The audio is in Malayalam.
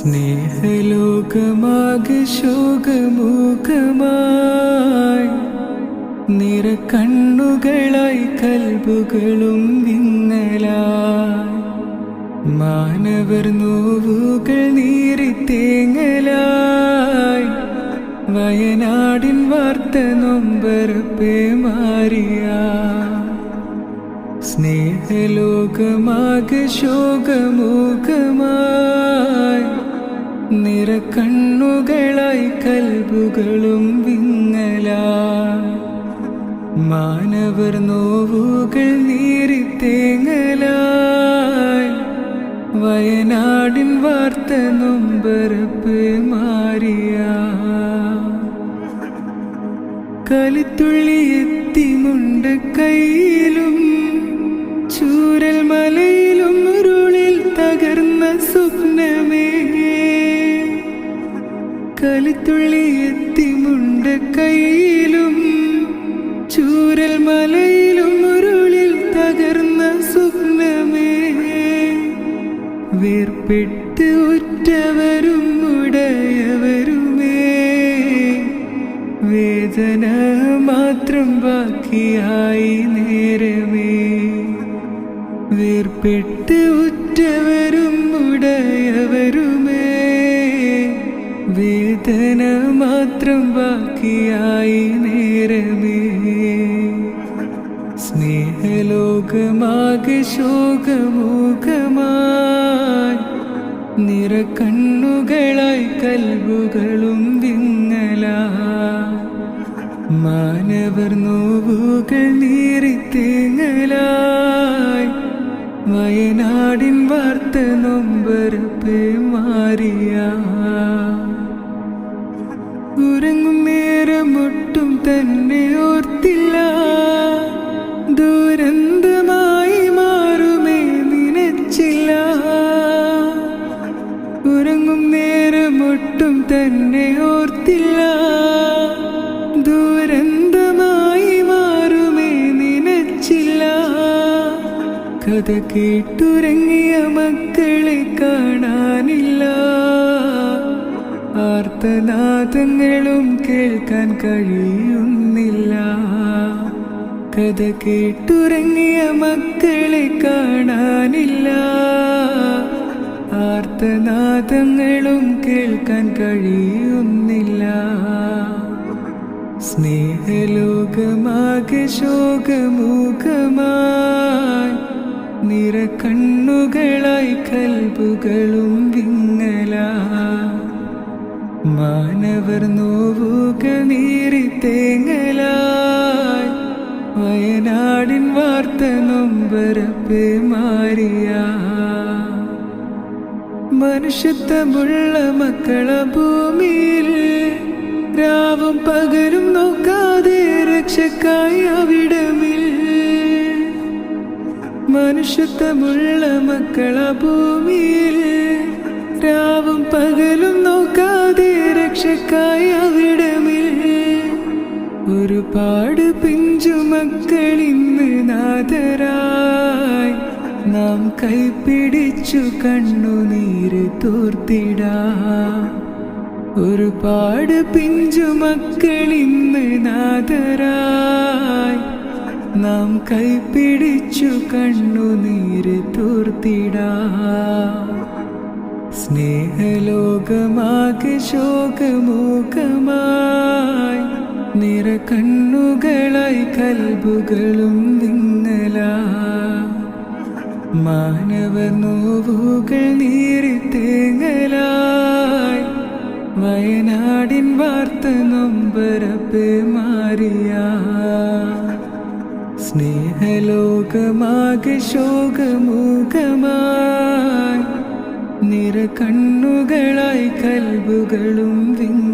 സ്നേഹലോകമാകെ ശോകമുഖമായി. നിറക്കണ്ണുകളായി കൽബുകളും വിന്നല മാനവർ നോവുകൾ നീറി തേങ്ങലായി. വയനാടിൻ വാർത്ത നൊമ്പരപ്പേ മാറിയ സ്നേഹലോകമാകെ ശോകമൂകമായി നിറക്കണ്ണുകളായി കൽബുകളും വിങ്ങല മാനവർ നോവുകൾ നീരിത്തേങ്ങലായി തേങ്ങലായി വയനാടിൻ വാർത്ത നൊമ്പരപ്പ് മാറിയ കലിത്തുള്ളി എത്തിമുണ്ട് കയ്യിലും സ്വപ്നമേ കലിത്തുള്ളി എത്തിമുണ്ട് കയ്യിലും ചൂരൽ മലയിലും ഉരുളിൽ തകർന്ന സ്വപ്നമേ. വേർപെട്ട് ഉറ്റവരും ഉടയവരുമേ. വേദന മാത്രം ബാക്കിയായി വേർപെട്ട് ഉറ്റവരും ഉടയവരുമേ വേദന മാത്രം ബാക്കിയായി നേരമേ. സ്നേഹലോകമാകെ ശോകമുഖമായി നിറക്കണ്ണുകളായി കൽബുകളും വിങ്ങല. മാനവർ നോവുകൾ നീറി തേങ്ങലായി വയനാടിൻ വാർത്ത നൊമ്പരപ്പ് മാറിയ ഉറങ്ങും നേരമൊട്ടും തന്നെ ഓർത്തില്ല. ദുരന്തമായി മാറുമേ നനച്ചില്ല. ഉറങ്ങും നേരമൊട്ടും തന്നെ ഓർത്തില്ല. കഥ കേട്ടുറങ്ങിയ മക്കളെ കാണാനില്ല. ആർത്തനാദങ്ങളും കേൾക്കാൻ കഴിയുന്നില്ല. കഥ കേട്ടുറങ്ങിയ മക്കളെ കാണാനില്ല. ആർത്തനാദങ്ങളും കേൾക്കാൻ കഴിയുന്നില്ല. സ്നേഹലോകമാകെ ശോകമുഖമായി നിറക്കണ്ണുകളായി കൽബുകളും വിങ്ങല. മാനവർ നോവുക നീറി തേങ്ങലായി. വയനാടിൻ വാർത്ത നൊമ്പരപ്പ് മാറിയ മനുഷ്യത്വമുള്ള മക്കള ഭൂമിയിൽ രാവും പകലും മനുഷ്യത്വമുള്ള മക്കള ഭൂമിയിൽ രാവും പകലും നോക്കാതെ രക്ഷക്കായി അവിടമിൽ. ഒരുപാട് പിഞ്ചു മക്കൾ ഇന്ന് നാഥരായി. നാം കൈപ്പിടിച്ചു കണ്ണുനീര് തോർത്തിടാ. ഒരുപാട് പിഞ്ചു മക്കൾ ഇന്ന് നാഥരായി. നാം കൈപ്പിടിച്ചു കണ്ണുനീര് തോർത്തിടാം. സ്നേഹലോകമാകെ ശോകമോകമായി നിറ കണ്ണുകളായി കൽബുകളും വിങ്ങല മാനവ നോവുകൾ നീറി തേങ്ങലായി വയനാടിൻ വാർത്ത നൊമ്പരപ്പ് മാറിയ. സ്നേഹലോകമാകെ ശോകമുഖമായി. നിറകണ്ണുകളായി കൽബുകളും വിങ്ങല